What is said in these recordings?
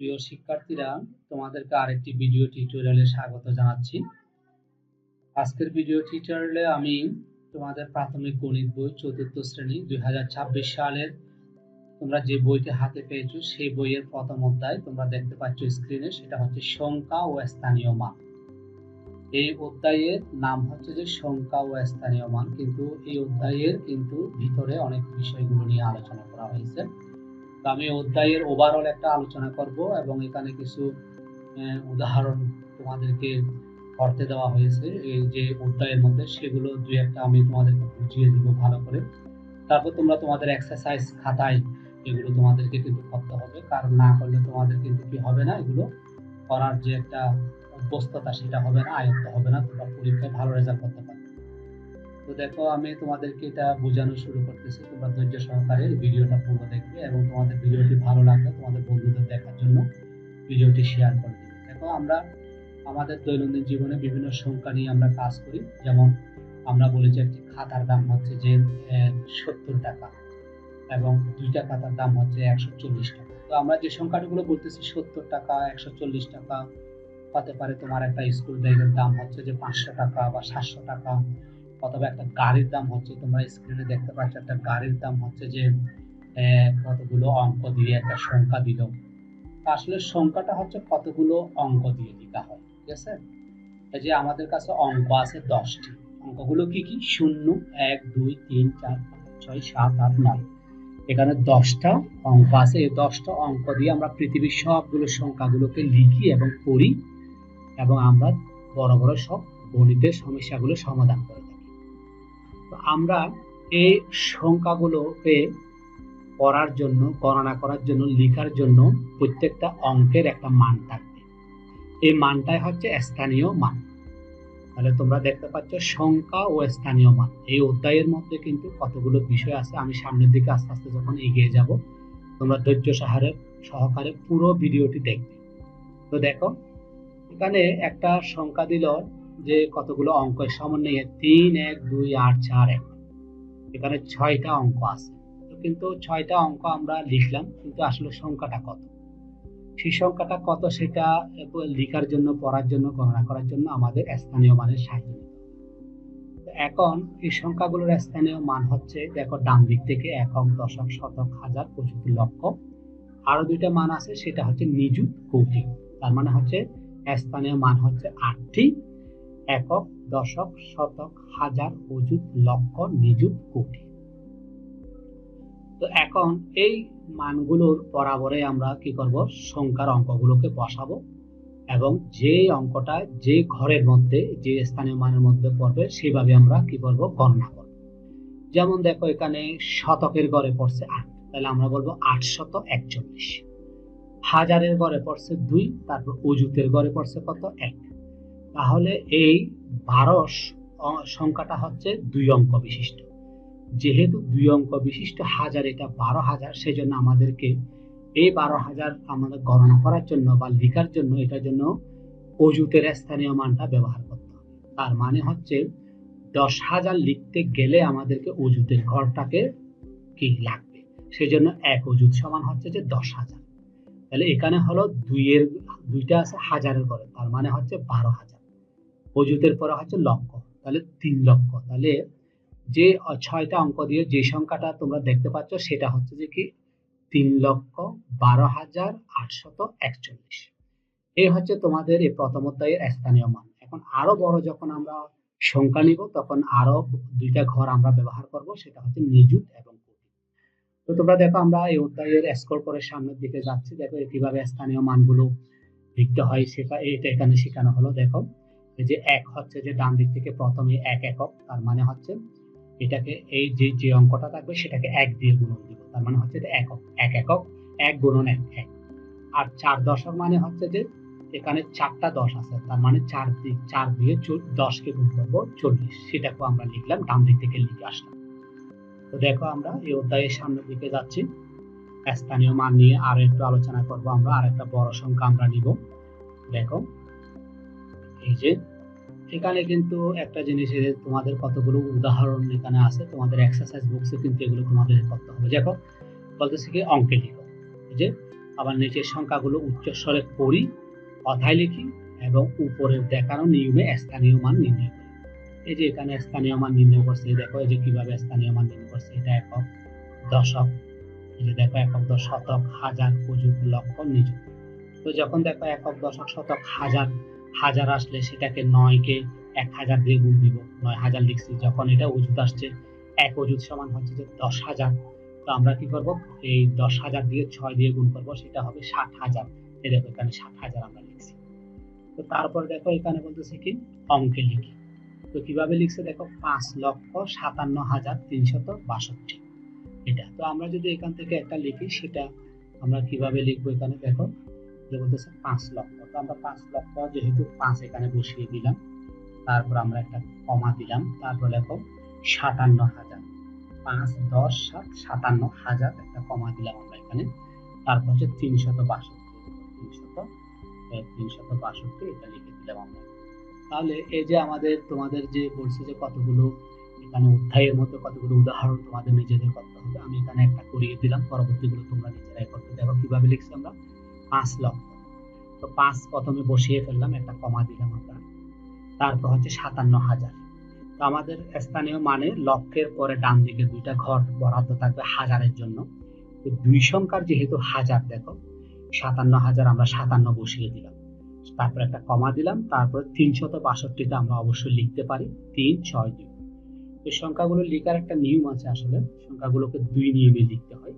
প্রিয় শিক্ষার্থীরা, তোমাদেরকে আরেকটি ভিডিও টিউটোরিয়ালে স্বাগত জানাচ্ছি। আজকের ভিডিও টিউটোরিয়ালে আমি তোমাদের প্রাথমিক গণিত বই চতুর্থ শ্রেণি দুই হাজার ছাব্বিশ সালের তোমরা যে বইটি হাতে পেয়েছ, সেই বইয়ের প্রথম অধ্যায় তোমরা দেখতে পাচ্ছ স্ক্রিনে সেটা হচ্ছে সংখ্যা ও স্থানীয় মান। এই অধ্যায়ের নাম হচ্ছে যে সংখ্যা ও স্থানীয় মান, কিন্তু এই অধ্যায়ের কিন্তু ভিতরে অনেক বিষয়গুলো নিয়ে আলোচনা করা হয়েছে। আমি অধ্যায়ের ওভারঅল একটা আলোচনা করব এবং এখানে কিছু উদাহরণ তোমাদেরকে করতে দেওয়া হয়েছে। এই যে অধ্যায়ের মধ্যে সেগুলো দুই একটা আমি তোমাদেরকে বুঝিয়ে দিব ভালো করে। তারপর তোমরা তোমাদের এক্সারসাইজ খাতায় এগুলো তোমাদেরকে কিন্তু করতে হবে। কারণ না করলে তোমাদের কিন্তু কি হবে না? এগুলো করার যে একটা অভ্যস্ততা সেটা হবে না, আয়ত্ত হবে না। তোমরা পরীক্ষায় ভালো রেজাল্ট করতে পারবে। তো দেখো, আমি তোমাদেরকে এটা বোঝানো শুরু করতেছি। তোমরা ধৈর্য সহকারে ভিডিওটা পুরো দেখবে এবং তোমাদের ভিডিওটি ভালো লাগলে তোমাদের বন্ধুদের দেখার জন্য ভিডিওটি শেয়ার করে দেবে। দেখো, আমরা আমাদের দৈনন্দিন জীবনে বিভিন্ন সংখ্যা নিয়ে আমরা কাজ করি। যেমন আমরা বলি যে একটি খাতার দাম হচ্ছে যে সত্তর টাকা এবং দুইটা খাতার দাম হচ্ছে একশো চল্লিশ টাকা। তো আমরা যে সংখ্যাগুলো বলতেছি, সত্তর টাকা, একশো চল্লিশ টাকা, হতে পারে তোমার একটা স্কুল ব্যাগের দাম হচ্ছে যে পাঁচশো টাকা বা সাতশো টাকা। অথবা একটা গাড়ির দাম হচ্ছে, তোমরা স্ক্রিনে দেখতে পাচ্ছ একটা গাড়ির দাম হচ্ছে যে কতগুলো অঙ্ক দিয়ে একটা সংখ্যা দিল। আসলে সংখ্যাটা হচ্ছে কতগুলো অঙ্ক দিয়ে দিতে হয়, ঠিক আছে? এই যে আমাদের কাছে অঙ্ক আছে দশটি, অঙ্কগুলো কি কি? শূন্য, এক, দুই, তিন, চার, পাঁচ, ছয়, সাত, আট, নয়। এখানে দশটা অঙ্ক আছে, এই দশটা অঙ্ক দিয়ে আমরা পৃথিবীর সবগুলো সংখ্যাগুলোকে লিখি এবং পড়ি এবং আমরা বড় বড় সব গণিতের সমস্যাগুলো সমাধান করে। আমরা এই সংখ্যাগুলোকে পড়ার জন্য, গণনা করার জন্য, লেখার জন্য প্রত্যেকটা অঙ্কের একটা মান থাকবে। এই মানটাই হচ্ছে স্থানীয় মান। তাহলে তোমরা দেখতে পাচ্ছ সংখ্যা ও স্থানীয় মান। এই অধ্যায়ের মধ্যে কিন্তু কতগুলো বিষয় আছে, আমি সামনের দিকে আস্তে আস্তে যখন এগিয়ে যাব, তোমরা ধৈর্য সহারে সহকারে পুরো ভিডিওটি দেখবে। তো দেখো, এখানে একটা সংখ্যা দিল যে কতগুলো অঙ্ক সমন্বয়ে তিন, এক, দুই, আট, চার, এক। এখানে ছয়টা অঙ্ক আছে। কিন্তু ছয়টা অঙ্ক আমরা লিখলাম, কিন্তু আসলে সংখ্যাটা কত? সেই সংখ্যাটা কত সেটা লেখার জন্য, পড়ার জন্য, গণনা করার জন্য আমাদের স্থানীয় মানের সাহায্য এখন এই সংখ্যাগুলোর স্থানীয় মান হচ্ছে, দেখো, ডান দিক থেকে একক, দশক, শতক, হাজার পঁচাত্তর লক্ষ আরও দুইটা মান আছে, সেটা হচ্ছে নিযুত কৌটি তার মানে হচ্ছে স্থানীয় মান হচ্ছে আটটি একক, দশক, শতক, হাজার, অযুত, লক্ষ, নিযুত, কোটি। তো এখন এই মানগুলোর বরাবরে আমরা কি করব? সংখ্যার অঙ্কগুলোকে বসাবো এবং যে অঙ্কটা যে ঘরের মধ্যে, যে স্থানীয় মানের মধ্যে পড়বে, সেভাবে আমরা কি করব? গণনা করব। যেমন দেখো এখানে শতকের ঘরে পড়ছে আট, তাহলে আমরা বলব আটশত একচল্লিশ। হাজারের ঘরে পড়ছে দুই, তারপর অজুতের ঘরে পড়ছে কত? এক। তাহলে এই বারোশ অ- সংখ্যাটা হচ্ছে দুই অঙ্ক বিশিষ্ট। যেহেতু দুই অঙ্ক বিশিষ্ট, হাজার এটা বারো হাজার, সেজন্য আমাদেরকে এই বারো হাজার আমাদের গণনা করার জন্য বা লেখার জন্য এটার জন্য অজুতের স্থানীয় মানটা ব্যবহার করতে হবে। তার মানে হচ্ছে দশ হাজার লিখতে গেলে আমাদেরকে অজুতের ঘরটাকে কি লাগবে? সেজন্য এক অজুত সমান হচ্ছে যে দশ হাজার। তাহলে এখানে হলো দুইয়ের, দুইটা আছে হাজারের ঘরে, তার মানে হচ্ছে বারো হাজার। অজুতের পরে হচ্ছে লক্ষ। তাহলে তিন লক্ষ। তাহলে যে ছয়টা অঙ্ক দিয়ে যে সংখ্যাটা তোমরা দেখতে পাচ্ছ, সেটা হচ্ছে যে কি? তিন লক্ষ বারো হাজার আটশত একচল্লিশ। এই হচ্ছে তোমাদের এই প্রথম অধ্যায়ের স্থানীয় মান। এখন আরও বড় যখন আমরা সংখ্যা নিব, তখন আরও দুইটা ঘর আমরা ব্যবহার করব, সেটা হচ্ছে নিযুত এবং কোটি তো তোমরা দেখো, আমরা এই অধ্যায়ের স্কোর করে সামনের দিকে যাচ্ছি। দেখো কীভাবে স্থানীয় মানগুলো লিখতে হয়, সেটা এটা এখানে শেখানো হলো। দেখো এই যে এক হচ্ছে যে ডান দিক থেকে প্রথমে এক একক, তার মানে হচ্ছে এটাকে এই যে যে অঙ্কটা থাকবে সেটাকে এক দিয়ে গুণন দিব, তার মানে হচ্ছে একক, এক একক, এক গুণন এক এক। আর চার দশক মানে হচ্ছে যে এখানে চারটা দশ আছে, তার মানে চার দিক, চার দিয়ে দশকে গুণ করব চল্লিশ, সেটাকেও আমরা লিখলাম, ডান দিক থেকে লিখে আসলাম। তো দেখো আমরা এই অধ্যায়ের সামনের দিকে যাচ্ছি। স্থানীয় মান নিয়ে আরও একটু আলোচনা করব আমরা আর একটা বড় সংখ্যা আমরা নিব। দেখো এই যে, এখানে কিন্তু একটা জিনিসের তোমাদের কতগুলো উদাহরণ এখানে আছে, তোমাদের এক্সারসাইজ বুকসে কিন্তু এগুলো তোমাদের করতে হবে। দেখো, বলতেছে কি, অঙ্কে লিখো। এই যে, আবার নিচের সংখ্যাগুলো উচ্চস্বরে পড়ি, কথায় লিখি এবং উপরের দেখানো নিয়মে স্থানীয় মান নির্ণয় করি। এই যে, এখানে স্থানীয় মান নির্ণয় করছে দেখো, এই যে, কীভাবে স্থানীয় মান নির্ণয় করছে, এটা একক দশক। এই যে, দেখো, একক দশ শতক, হাজার অযুত লক্ষ নিযুত তো যখন দেখো, একক দশক, শতক, হাজার হাজার আসলে সেটাকে নয়কে এক হাজার দিয়ে গুণ দিব। নয় হাজার লিখছি, যখন এটা অজুত আসছে, এক অযুত সমান হচ্ছে যে দশ হাজার। তো আমরা কি করব? এই দশ হাজার দিয়ে ছয় দিয়ে গুণ করব, সেটা হবে ষাট হাজার। এই দেখো এখানে ষাট হাজার আমরা লিখছি। তো তারপর দেখো এখানে বলতেছে কি? অঙ্কে লিখি। তো কীভাবে লিখছে দেখো? পাঁচ লক্ষ সাতান্ন হাজার তিনশত বাষট্টি। এটা। তো আমরা যদি এখান থেকে একটা লিখি, সেটা আমরা কীভাবে লিখব এখানে দেখো? যে বলতেছে পাঁচ লক্ষ। তো আমরা পাঁচ লক্ষ যেহেতু পাঁচ এখানে বসিয়ে দিলাম, তারপর আমরা একটা কমা দিলাম, তারপর দেখো সাতান্ন হাজার। পাঁচ, দশ, সাত, সাতান্ন হাজার একটা কমা দিলাম আমরা এখানে। তারপর হচ্ছে তিনশত বাষট্টি। তিনশত তিনশত বাষট্টি এটা লিখে দিলাম আমরা। তাহলে এই যে আমাদের, তোমাদের যে বলছে যে কতগুলো এখানে অধ্যায়ের মতো কতগুলো উদাহরণ তোমাদের নিজেদের করতে হবে, আমি এখানে একটা করিয়ে দিলাম। পরবর্তীগুলো তোমরা নিজেরাই করতে দেখো কীভাবে লিখছি আমরা। পাঁচ লক্ষ। তো পাঁচ প্রথমে বসিয়ে ফেললাম, একটা কমা দিলাম আমরা। তারপর হচ্ছে সাতান্ন হাজার। তো আমাদের স্থানীয় মানে লক্ষের পরে ডান দিকে দুইটা ঘর বরাদ্দ থাকবে হাজারের জন্য। তো দুই সংখ্যার যেহেতু হাজার, দেখো, সাতান্ন হাজার আমরা সাতান্ন বসিয়ে দিলাম। তারপর একটা কমা দিলাম, তারপর তিনশত বাষট্টিটা আমরা অবশ্যই লিখতে পারি, তিন, ছয়, দুই। এই সংখ্যাগুলো লেখার একটা নিয়ম আছে আসলে, সংখ্যাগুলোকে দুই নিয়মে লিখতে হয়।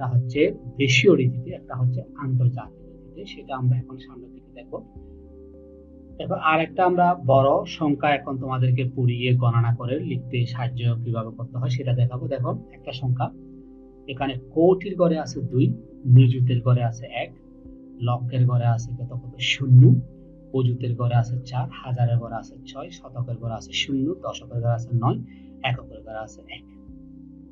একটা হচ্ছে দেশীয় রীতিতে, একটা হচ্ছে আন্তর্জাতিক রীতিতে, সেটা আমরা এখন সামনের দিকে দেখব। দেখো আর একটা আমরা বড় সংখ্যা এখন তোমাদেরকে পড়িয়ে গণনা করে লিখতে সাহায্য কীভাবে করতে হয় সেটা দেখাবো। দেখো, একটা সংখ্যা, এখানে কোটির ঘরে আছে দুই, নিযুতের ঘরে আছে এক, লক্ষের ঘরে আছে কত কত? শূন্য অজুতের ঘরে আছে চার, হাজারের ঘরে আছে ছয়, শতকের ঘরে আছে শূন্য, দশকের ঘরে আছে নয়, এককের ঘরে আছে এক।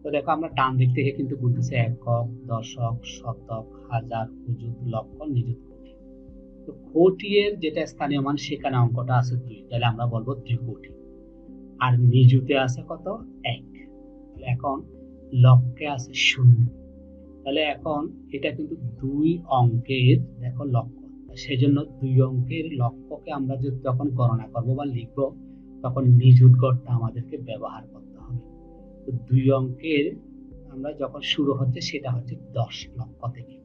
তো দেখো আমরা ডান দিক থেকে কিন্তু গুনতেছি একক, দশক, শতক, হাজার অজুত লক্ষ, নিযুত কোটি। তো কোটি এর যেটা স্থানীয় মান সেখানে অঙ্কটা আছে দুই। তাহলে আমরা বলব দুই কোটি আর নিযুতে আছে কত? এক। তাহলে এখন লক্ষে আছে শূন্য। তাহলে এখন এটা কিন্তু দুই অঙ্কের, দেখো লক্ষ সেজন্য দুই অঙ্কের লক্ষ্যকে আমরা যখন গণনা করব বা লিখব, তখন নিযুত গড়টা আমাদেরকে ব্যবহার করতে হবে। তো দুই অঙ্কের আমরা যখন শুরু হচ্ছে, সেটা হচ্ছে দশ লক্ষ থেকে।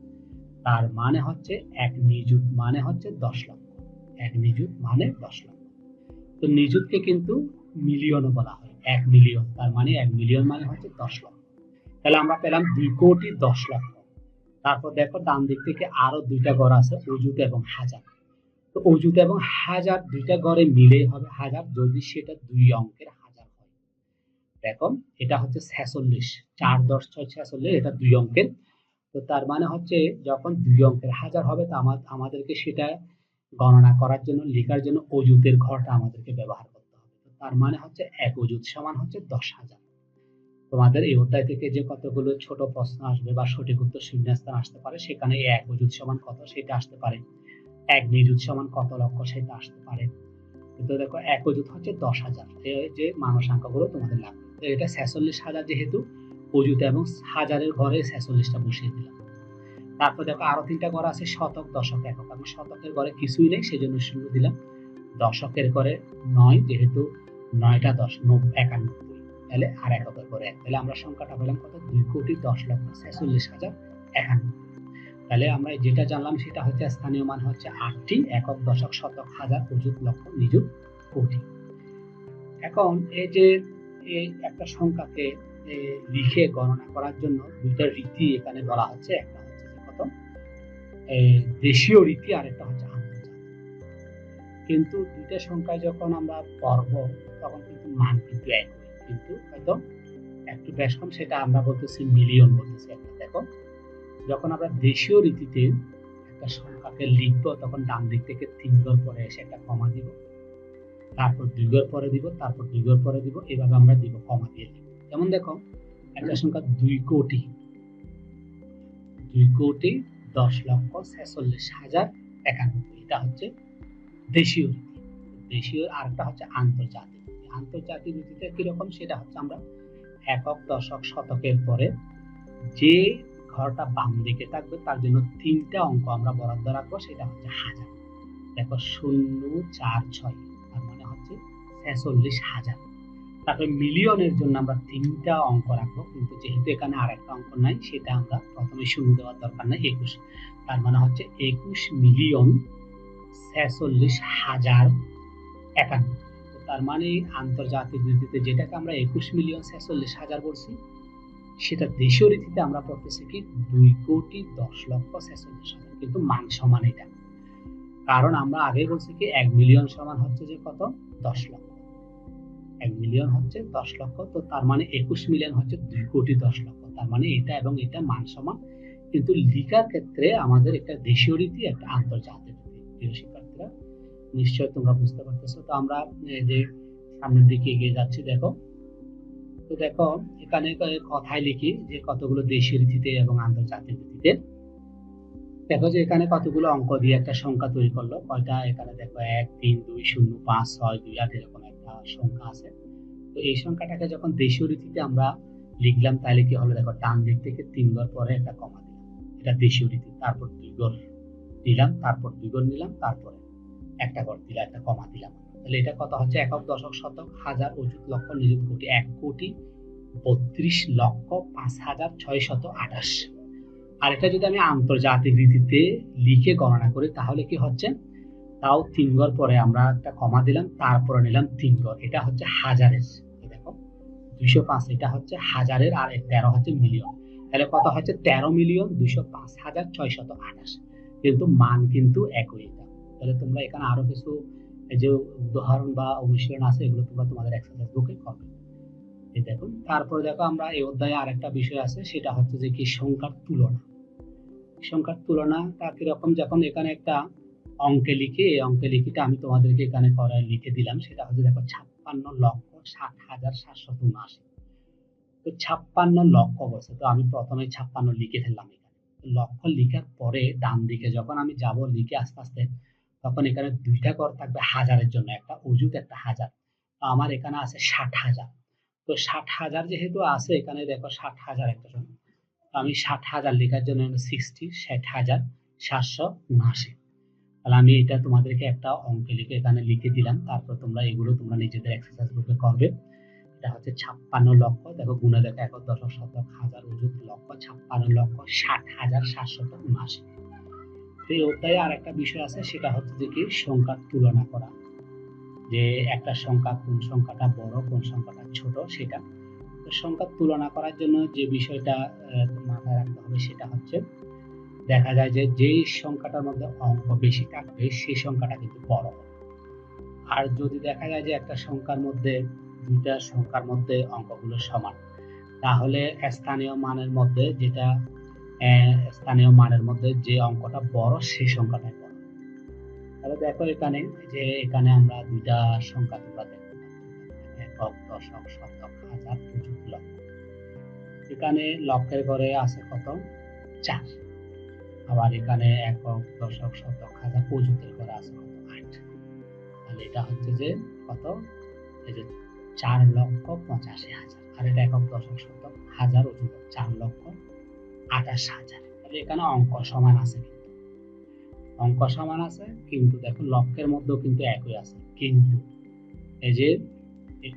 তার মানে হচ্ছে এক নিযুত মানে হচ্ছে দশ লক্ষ। এক নিযুত মানে দশ লক্ষ। তো নিযুতকে কিন্তু মিলিয়নও বলা হয়। এক মিলিয়ন, তার মানে এক মিলিয়ন মানে হচ্ছে দশ লক্ষ। তাহলে আমরা পেলাম দুই কোটি দশ লক্ষ। তারপর দেখো, ডান দিক থেকে আরও দুইটা ঘর আছে অজুত এবং হাজার। তো অজুত এবং হাজার দুইটা ঘরে মিলে হবে। হাজার যদি সেটা দুই অঙ্কের দেখো এটা হচ্ছে ছেচল্লিশ। চার দশ ছয় ছেচল্লিশ, এটা দুই অঙ্কের। তো তার মানে হচ্ছে যখন দুই অঙ্কের হাজার হবে, তো আমাদেরকে সেটা গণনা করার জন্য, লেখার জন্য অজুতের ঘরটা আমাদেরকে ব্যবহার করতে হবে। তো তার মানে হচ্ছে এক অজুত সমান হচ্ছে দশ হাজার। তোমাদের এই অধ্যায় থেকে যে কতগুলো ছোট প্রশ্ন আসবে বা সঠিক উত্তর শূন্যস্থান আসতে পারে, সেখানে এক অজুত সমান কত সেটা আসতে পারে। এক নিযুত সমান কত লক্ষ সেটা আসতে পারে। কিন্তু দেখো, এক অজুত হচ্ছে দশ হাজার। যে মানব সংখ্যাগুলো তোমাদের লাগবে। এটা ছেচল্লিশ হাজার যেহেতু অজুত এবং হাজারের ঘরে ছেচল্লিশটা বসিয়ে দিলাম। তারপর দেখো আরও তিনটা ঘর আছে, শতক, দশক, একক। আমি শতকের ঘরে কিছুই নেই, সেজন্য শূন্য দিলাম। দশকের ঘরে নয়, যেহেতু নয়টা দশ নব্বই একানব্বই। তাহলে আর এককের পরে এক। তাহলে আমরা সংখ্যাটা পেলাম কত? দুই কোটি দশ লক্ষ ছেচল্লিশ হাজার একানব্বই। তাহলে আমরা যেটা জানলাম সেটা হচ্ছে স্থানীয় মান হচ্ছে আটটি, একক, দশক, শতক, হাজার, অযুত, লক্ষ, নিযুত, কোটি। এখন এই যে এই একটা সংখ্যাকে লিখে গণনা করার জন্য দুইটা রীতি এখানে বলা হচ্ছে। একটা হচ্ছে কত দেশীয় রীতি আর একটা হচ্ছে আন্তর্জাতিক। কিন্তু দুইটা সংখ্যায় যখন আমরা পড়ব, তখন কিন্তু মান কিন্তু এক কিন্তু হয়তো একটু বেশ কম, সেটা আমরা বলতেছি মিলিয়ন বলতেছি একটা, দেখো। যখন আমরা দেশীয় রীতিতে একটা সংখ্যাকে লিখব, তখন ডান দিক থেকে তিন পরে এসে একটা কমা দিব। তারপর দুই ঘর পরে দিব, তারপর দুই ঘর পরে দিব এভাবে আমরা দিব কমা দিয়ে দিব যেমন দেখো, একটা সংখ্যা দুই কোটি দুই কোটি দশ লক্ষ ছেচল্লিশ হাজার একানব্বই। এটা হচ্ছে দেশীয় রীতি। দেশীয়, আরেকটা হচ্ছে আন্তর্জাতিক আন্তর্জাতিক রীতিতে কীরকম? সেটা হচ্ছে আমরা একক, দশক, শতকের পরে যে ঘরটা বাম দিকে থাকবে, তার জন্য তিনটা অঙ্ক আমরা বরাদ্দ রাখব, সেটা হচ্ছে হাজার। দেখো, শূন্য, চার, ছয়। ছেচল্লিশ হাজার। তারপরে মিলিয়নের জন্য আমরা তিনটা অঙ্ক রাখব, কিন্তু যেহেতু এখানে আর একটা অঙ্ক নাই, সেটা আমরা প্রথমে শূন্য দেওয়ার দরকার নাই, একুশ। তার মানে হচ্ছে একুশ মিলিয়ন ছেচল্লিশ হাজার একান্ন। তার মানে আন্তর্জাতিক রীতিতে যেটাকে আমরা একুশ মিলিয়ন ছেচল্লিশ হাজার বলছি, সেটা দেশীয় রীতিতে আমরা পড়তেছি কি দুই কোটি দশ লক্ষ ছেচল্লিশ হাজার। কিন্তু মান সমান এটা। কারণ আমরা আগে বলছি কি এক মিলিয়ন সমান হচ্ছে যে কত? দশ লক্ষ। এক মিলিয়ন হচ্ছে দশ লক্ষ, তো তার মানে একুশ মিলিয়ন হচ্ছে দুই কোটি দশ লক্ষ। তার মানে এটা এবং এটা মান সমান। কিন্তু লিখার ক্ষেত্রে আমাদের একটা দেশীয় রীতি, একটা আন্তর্জাতিক রীতি। প্রিয় শিক্ষার্থীরা নিশ্চয় তোমরা বুঝতে পারতেছো। তো আমরা যে সামনের দিকে এগিয়ে যাচ্ছি, দেখো। তো দেখো, এখানে কথায় লিখি যে কতগুলো দেশীয় রীতিতে এবং আন্তর্জাতিক রীতিতে। দেখো যে এখানে কতগুলো অঙ্ক দিয়ে একটা সংখ্যা তৈরি করল। কয়টা? এখানে দেখো এক, তিন, দুই, শূন্য, পাঁচ, ছয়, দুই, আট, এরকম। সংখ্যা আছে। তো এই সংখ্যাটাকে যখন দেশীয় রীতিতে আমরা লিখলাম, তাহলে কি হলো? দেখো, ডান দিক থেকে তিন ঘর পরে একটা কমা দিলাম। এটা দেশীয় রীতি। তারপর দুই ঘর দিলাম তারপর দুই ঘর নিলাম, তারপরে একটা ঘর দিলাম, একটা কমা দিলাম তাহলে এটা কত হচ্ছে? একক, দশক, শতক, হাজার, অযুত, লক্ষ, নিযুত কোটি। এক কোটি বত্রিশ লক্ষ পাঁচ হাজার ছয় শত আঠাশ। আর এটা যদি আমি আন্তর্জাতিক রীতিতে লিখে গণনা করি, তাহলে কি হচ্ছে? তাও তিন ঘর পরে আমরা একটা কমা দিলাম, তারপরে নিলাম তিন ঘর। এটা হচ্ছে হাজারের দেখো, দুইশো পাঁচ, এটা হচ্ছে হাজারের আর তেরো হচ্ছে মিলিয়ন। তাহলে কত হচ্ছে? তেরো মিলিয়ন দুইশো পাঁচ হাজার ছয় শত আঠাশ। কিন্তু মান কিন্তু একই তাহলে তোমরা এখানে আরও কিছু যে উদাহরণ বা অনুশীলন আছে, এগুলো তোমরা তোমাদের এক্সারসাইজ বুকে করবে। দেখুন তারপরে দেখো আমরা এই অধ্যায়ে আরেকটা বিষয় আছে, সেটা হচ্ছে যে কি সংখ্যার তুলনা। সংখ্যার তুলনাটা কীরকম? যখন এখানে একটা অঙ্কে লিখে, এই অঙ্কে লিখিটা আমি তোমাদেরকে এখানে করায় লিখে দিলাম। সেটা হচ্ছে দেখো, ছাপ্পান্ন লক্ষ ষাট হাজার সাতশত উনআশি। তো ছাপ্পান্ন লক্ষ বলছে, তো আমি প্রথমে ছাপ্পান্ন লিখে ফেললাম এখানে। লক্ষ লিখার পরে ডান দিকে যখন আমি যাব লিখে আস্তে আস্তে, তখন এখানে দুইটা কর থাকবে হাজারের জন্য, একটা অজুত একটা হাজার। আমার এখানে আছে ষাট হাজার। তো ষাট হাজার যেহেতু আছে, এখানে দেখো ষাট হাজার একটা আমি ষাট হাজার লেখার জন্য সিক্সটি ষাট হাজার সাতশো উনআশি। তাহলে আমি এটা তোমাদেরকে একটা অঙ্কে লিখে এখানে লিখে দিলাম। তারপর তোমরা এগুলো তোমরা নিজেদের এক্সারসাইজ গ্রুপে করবে। এটা হচ্ছে ছাপ্পান্ন লক্ষ। দেখো গুণে দেখো এক দশক শতক হাজার অযুত লক্ষ, ছাপ্পান্ন লক্ষ, ষাট হাজার সাতশত উনআশি। এই অধ্যায়ে আর একটা বিষয় আছে, সেটা হচ্ছে যে কি? সংখ্যার তুলনা করা। যে একটা সংখ্যা কোন সংখ্যাটা বড়, কোন সংখ্যাটা ছোট, সেটা। সংখ্যার তুলনা করার জন্য যে বিষয়টা মাথায় রাখতে হবে সেটা হচ্ছে দেখা যায় যে যেই সংখ্যাটার মধ্যে অঙ্ক বেশি থাকবে সেই সংখ্যাটা কিন্তু বড় হবে আর যদি দেখা যায় যে একটা সংখ্যার মধ্যে দুইটা সংখ্যার মধ্যে অঙ্কগুলো সমান তাহলে স্থানীয় মানের মধ্যে যেটা স্থানীয় মানের মধ্যে যে অঙ্কটা বড় সেই সংখ্যাটাই বড় তাহলে দেখো এখানে যে এখানে আমরা দুইটা সংখ্যা তোমরা দেখতে একক দশক শতক হাজার লক্ষ এখানে লক্ষের ঘরে আছে কত চার আবার এখানে একক দশক শতক হাজার পঁচিশের ঘরে আছে কত? আট। তাহলে এটা হচ্ছে যে কত? এই যে চার লক্ষ পঁচাশি হাজার। আর এটা একক দশক শতক, হাজার ওজন, চার লক্ষ আঠাশ হাজার। তাহলে এখানে অঙ্ক সমান আছে কিন্তু। অঙ্ক সমান আছে, কিন্তু দেখো লক্ষের মধ্যেও কিন্তু একই আছে। কিন্তু এই যে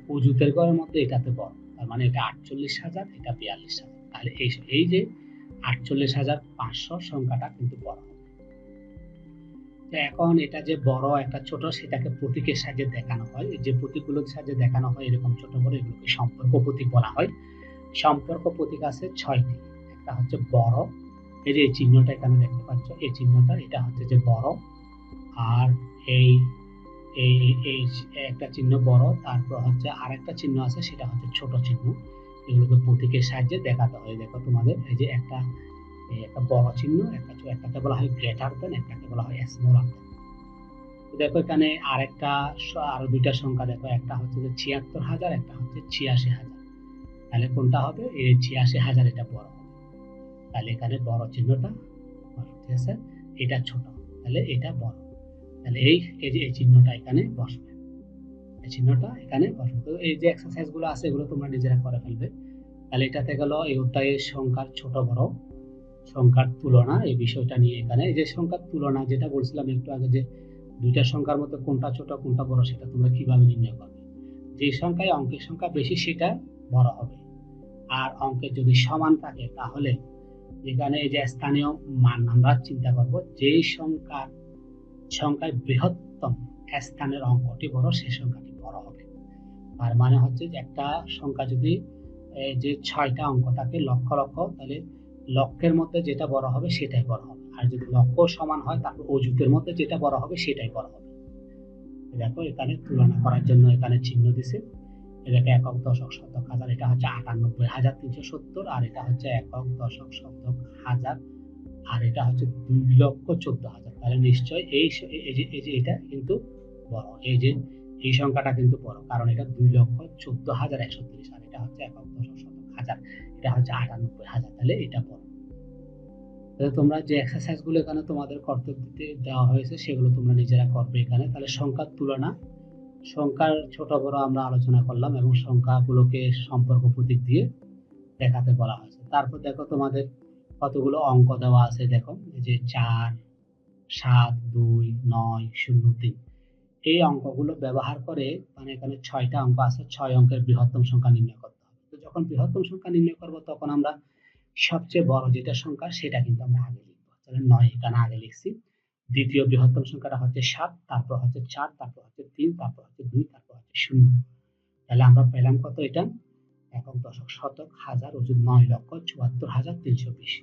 অজুতের ঘরের মধ্যে এটাতে বড়। তার মানে এটা আটচল্লিশ হাজার, এটা বিয়াল্লিশ হাজার। তাহলে এই যে আটচল্লিশ হাজার পাঁচশো সংখ্যাটা কিন্তু বড় হবে। এখন এটা যে বড় একটা ছোট, সেটাকে প্রতীকের সাহায্যে দেখানো হয়। যে প্রতীকগুলোর সাহায্যে দেখানো হয়, এরকম ছোট বড়, এগুলোকে সম্পর্ক প্রতীক বলা হয়। সম্পর্ক প্রতীক আছে ছয়টি। একটা হচ্ছে বড়, এই যে এই চিহ্নটা এখানে দেখতে পাচ্ছ, এই চিহ্নটা, এটা হচ্ছে যে বড়, আর এই এই এই একটা চিহ্ন বড়, তারপর হচ্ছে আর একটা চিহ্ন আছে, সেটা হচ্ছে ছোট চিহ্ন। এগুলোকে প্রতীকের সাহায্যে দেখাতে হয়। দেখো তোমাদের এই যে একটা একটা বড় চিহ্ন, একটা একটাকে বলা হয় গ্রেটার দেন একটাকে বলা হয় স্মলার দেন দেখো এখানে আরেকটা আরও দুইটা সংখ্যা দেখো, একটা হচ্ছে যে ছিয়াত্তর হাজার, একটা হচ্ছে ছিয়াশি হাজার। তাহলে কোনটা হবে? এই ছিয়াশি হাজার এটা বড়। হবে তাহলে এখানে বড় চিহ্নটা, ঠিক আছে? এটা ছোট, তাহলে এটা বড়। তাহলে এই এই চিহ্নটা এখানে বসবে। চিহ্নটা এখানে তো এই যে এক্সারসাইজগুলো আছে, এগুলো তোমরা নিজেরা করে ফেলবে। তাহলে এটাতে গেল এই অধ্যায়ের সংখ্যার ছোট বড়, সংখ্যার তুলনা, এই বিষয়টা নিয়ে এখানে। এই যে সংখ্যার তুলনা, যেটা বলছিলাম একটু আগে যে দুইটা সংখ্যার মধ্যে কোনটা ছোট, কোনটা বড়, সেটা তোমরা কীভাবে নির্ণয় করবে। যে সংখ্যায় অঙ্কের সংখ্যা বেশি, সেটা বড় হবে। আর অঙ্কের যদি সমান থাকে, তাহলে এখানে এই যে স্থানীয় মান আমরা চিন্তা করব, যেই সংখ্যার, সংখ্যায় বৃহত্তম স্থানের অঙ্কটি বড় সেই সংখ্যাটি বড় হবে। আর মানে হচ্ছে যে একটা সংখ্যা যদি যে ছয়টা অঙ্ক থাকে লক্ষ লক্ষ, তাহলে লক্ষের মধ্যে যেটা বড় হবে সেটাই বড় হবে। আর যদি লক্ষ সমান হয় তারপর অযুতের মধ্যে যেটা বড় হবে সেটাই বড় হবে। দেখো, এখানে তুলনা করার জন্য এখানে চিহ্ন দিছে। এটাকে একক দশক শতক হাজার, এটা হচ্ছে আটানব্বই হাজার তিনশো সত্তর, আর এটা হচ্ছে একক দশক শতক হাজার, আর এটা হচ্ছে দুই লক্ষ চোদ্দ হাজার। তাহলে নিশ্চয় এই যে এটা কিন্তু বড়। এই যে এই সংখ্যাটা কিন্তু বড়, কারণ এটা দুই লক্ষ চোদ্দ হাজার একশো তিরিশ, আর এটা হচ্ছে একক দশক শতক হাজার, এটা হচ্ছে আটানব্বই হাজার, তাহলে এটা বড়। তাহলে তোমরা যে এক্সারসাইজগুলো এখানে তোমাদের করতে দিতে দেওয়া হয়েছে, সেগুলো তোমরা নিজেরা করবে এখানে। তাহলে সংখ্যার তুলনা, সংখ্যার ছোট বড় আমরা আলোচনা করলাম এবং সংখ্যাগুলোকে সম্পর্ক প্রতীক দিয়ে দেখাতে বলা হয়েছে। তারপর দেখো তোমাদের কতগুলো অঙ্ক দেওয়া আছে, দেখো যে চার, সাত, দুই, নয়, শূন্য, তিন। এই অঙ্কগুলো ব্যবহার করে মানে এখানে ছয়টা অঙ্ক আছে, ছয় অঙ্কের বৃহত্তম সংখ্যা নির্ণয় করতে হবে। তো যখন বৃহত্তম সংখ্যা নির্ণয় করব, তখন আমরা সবচেয়ে বড় যেটা সংখ্যা, সেটা কিন্তু আমরা আগে লিখব। তাহলে নয় এখানে আগে লিখছি। দ্বিতীয় বৃহত্তম সংখ্যাটা হচ্ছে সাত, তারপর হচ্ছে চার, তারপর হচ্ছে তিন, তারপর হচ্ছে দুই, তারপর হচ্ছে শূন্য। তাহলে আমরা পেলাম কত এটা? একক দশক শতক, হাজার, ওজন নয় লক্ষ, চুয়াত্তর হাজার তিনশো বিশ।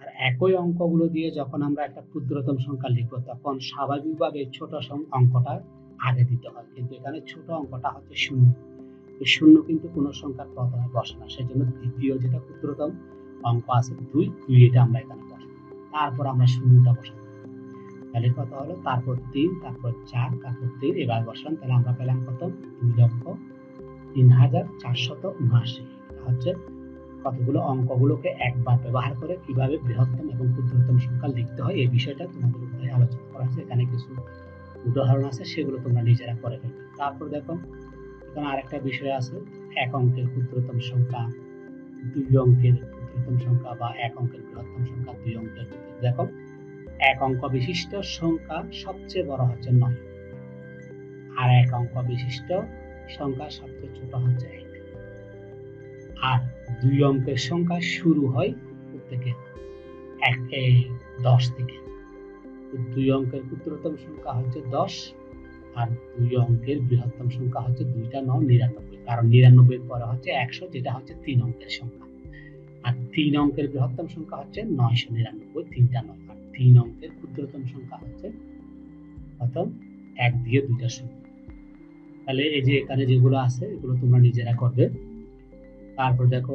আর একই অঙ্কগুলো দিয়ে যখন আমরা একটা ক্ষুদ্রতম সংখ্যা লিখব, তখন স্বাভাবিকভাবে ছোট অঙ্কটা আগে দিতে হয়। কিন্তু এখানে ছোট অঙ্কটা হচ্ছে শূন্য। শূন্য কিন্তু কোনো সংখ্যার প্রথমে বসে না। সেই জন্য দ্বিতীয় যেটা ক্ষুদ্রতম অঙ্ক আছে দুই দুই এটা আমরা এখানে বসাবো। তারপর আমরা শূন্যটা বসাবো। তাহলে কত হলো? তারপর তিন, তারপর চার, তারপর তিন, এবার বসলাম তাহলে আমরা পেলাম কত? দুই লক্ষ তিন হাজার চারশত উনআশি। হচ্ছে কতগুলো অঙ্কগুলোকে একবার ব্যবহার করে কীভাবে বৃহত্তম এবং ক্ষুদ্রতম সংখ্যা লিখতে হয়, এই বিষয়টা তোমাদের উপরে আলোচনা করা হয়েছে এখানে কিছু উদাহরণ আছে, সেগুলো তোমরা নিজেরা করে ফেলবে তারপর দেখো, এখানে আরেকটা বিষয় আছে, এক অঙ্কের ক্ষুদ্রতম সংখ্যা দুই অঙ্কের ক্ষুদ্রতম সংখ্যা বা এক অঙ্কের বৃহত্তম সংখ্যা দুই অঙ্কের দেখো, এক অঙ্ক বিশিষ্ট সংখ্যা সবচেয়ে বড় হচ্ছে নয়, আর এক অঙ্ক বিশিষ্ট সংখ্যা সবচেয়ে ছোট হচ্ছে এক। আর দুই অঙ্কের সংখ্যা শুরু হয় থেকে এক দশ থেকে। দুই অঙ্কের ক্ষুদ্রতম সংখ্যা হচ্ছে দশ, আর দুই অঙ্কের বৃহত্তম সংখ্যা হচ্ছে দুইটা ন, নিরানব্বই। কারণ নিরানব্বই পরে হচ্ছে একশো, যেটা হচ্ছে তিন অঙ্কের সংখ্যা। আর তিন অঙ্কের বৃহত্তম সংখ্যা হচ্ছে নয়শো নিরানব্বই, তিনটা নয় আর তিন অঙ্কের ক্ষুদ্রতম সংখ্যা হচ্ছে কত এক দিয়ে দুইটা শূন্য। তাহলে এই যে এখানে যেগুলো আছে, এগুলো তোমরা নিজেরা করবে। তারপর দেখো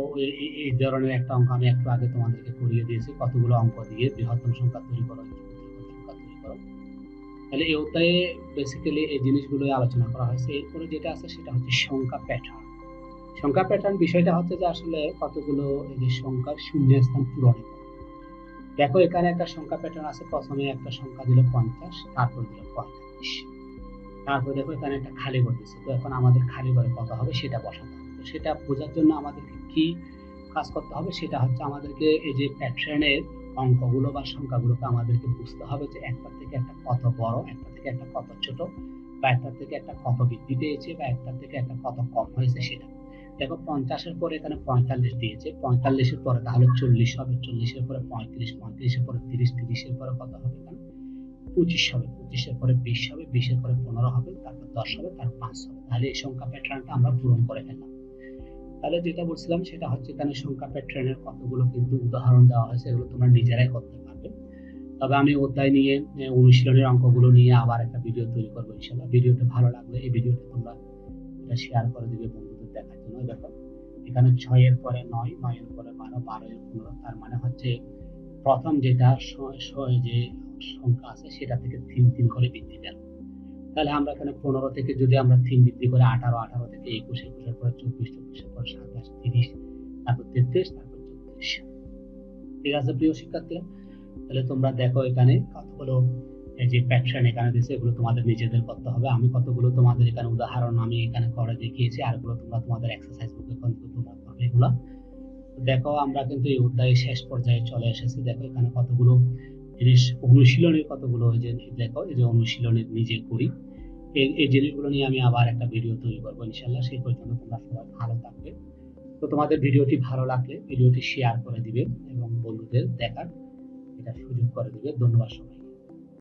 এই ধরনের একটা অঙ্ক আমি একটু আগে তোমাদেরকে করিয়ে দিয়েছি। কতগুলো অঙ্ক দিয়ে বৃহত্তম সংখ্যা তৈরি করো করো। তাহলে এই অধ্যায়ে বেসিক্যালি এই জিনিসগুলোই আলোচনা করা হয়েছে। এরপরে যেটা আছে সেটা হচ্ছে সংখ্যা প্যাটার্ন সংখ্যা প্যাটার্ন বিষয়টা হচ্ছে যে আসলে কতগুলো এই যে সংখ্যার শূন্য স্থান পূরণ দেখো, এখানে একটা সংখ্যা প্যাটার্ন আছে, প্রথমে একটা সংখ্যা দিল পঞ্চাশ, তারপর দিল পঁয়তাল্লিশ। তারপর দেখো, এখানে একটা খালি ঘর দিচ্ছে তো এখন আমাদের খালি ঘরে কত হবে সেটা বসাতে তো সেটা বোঝার জন্য আমাদেরকে কি কাজ করতে হবে? সেটা হচ্ছে আমাদেরকে এই যে প্যাটার্নের অঙ্কগুলো বা সংখ্যাগুলোকে আমাদেরকে বুঝতে হবে যে একটা থেকে একটা কত বড় একটা থেকে একটা কত ছোট বা একটা থেকে একটা কত বৃদ্ধি পেয়েছে বা একটা থেকে একটা কত কম হয়েছে সেটা। দেখো পঞ্চাশের পরে এখানে পঁয়তাল্লিশ দিয়েছে, পঁয়তাল্লিশের পরে তাহলে চল্লিশ হবে, চল্লিশের পরে পঁয়ত্রিশ, পঁয়ত্রিশের পরে তিরিশ, তিরিশের পরে কত হবে এখানে? পঁচিশ হবে, পঁচিশের পরে বিশ হবে, বিশের পরে পনেরো হবে, তারপর দশ হবে, তারপর পাঁচ হবে। তাহলে এই সংখ্যা প্যাটার্নটা আমরা পূরণ করে ফেললাম। তাহলে যেটা বলছিলাম সেটা হচ্ছে এখানে সংখ্যা প্যাটার্নের কতগুলো কিন্তু উদাহরণ দেওয়া হয়েছে, এগুলো তোমরা নিজেরাই করতে পারবে। তবে আমি অধ্যায় নিয়ে অনুশীলনের অঙ্কগুলো নিয়ে আবার একটা ভিডিও তৈরি করব ইনশাল্লাহ ভিডিওটা ভালো লাগলে এই ভিডিওটা তোমরা এটা শেয়ার করে দিবে বন্ধুদের দেখার জন্য। দেখো, এখানে ছয়ের পরে নয়, নয়ের পরে বারো বারো এর পনেরো। তার মানে হচ্ছে প্রথম যেটা যে সংখ্যা আছে সেটা থেকে তিন তিন করে বৃদ্ধি পেল। তাহলে আমরা এখানে পনেরো থেকে যদি আমরা তিন বৃদ্ধি করে আঠারো আঠারো থেকে একুশ, একুশের পরে চব্বিশ, চব্বিশের পরে সাতাশ, তিরিশ, তারপর তেত্রিশ, তারপর চব্বিশ ঠিক আছে প্রিয় শিক্ষার্থীরা? তাহলে তোমরা দেখো এখানে কতগুলো এই যে প্যাটার্ন এখানে দিয়েছে, এগুলো তোমাদের নিজেদের করতে হবে। আমি কতগুলো তোমাদের এখানে উদাহরণ আমি এখানে করে দেখিয়েছি, আর এগুলো তোমরা তোমাদের এক্সারসাইজ বুকে তোমরা করবে এগুলো। দেখো আমরা কিন্তু এই অধ্যায়ের শেষ পর্যায়ে চলে এসেছি। দেখো এখানে কতগুলো জিনিস অনুশীলনের কতগুলো ওই যে দেখো এই যে অনুশীলনের নিজে করি। এই এই জিনিসগুলো নিয়ে আমি আবার একটা ভিডিও তৈরি করব ইনশাল্লাহ সেই পর্যন্ত তোমরা সবাই ভালো থাকবে। তো তোমাদের ভিডিওটি ভালো লাগলে, ভিডিওটি শেয়ার করে দিবে এবং বন্ধুদের দেখার এটা সুযোগ করে দিবে। ধন্যবাদ সবাই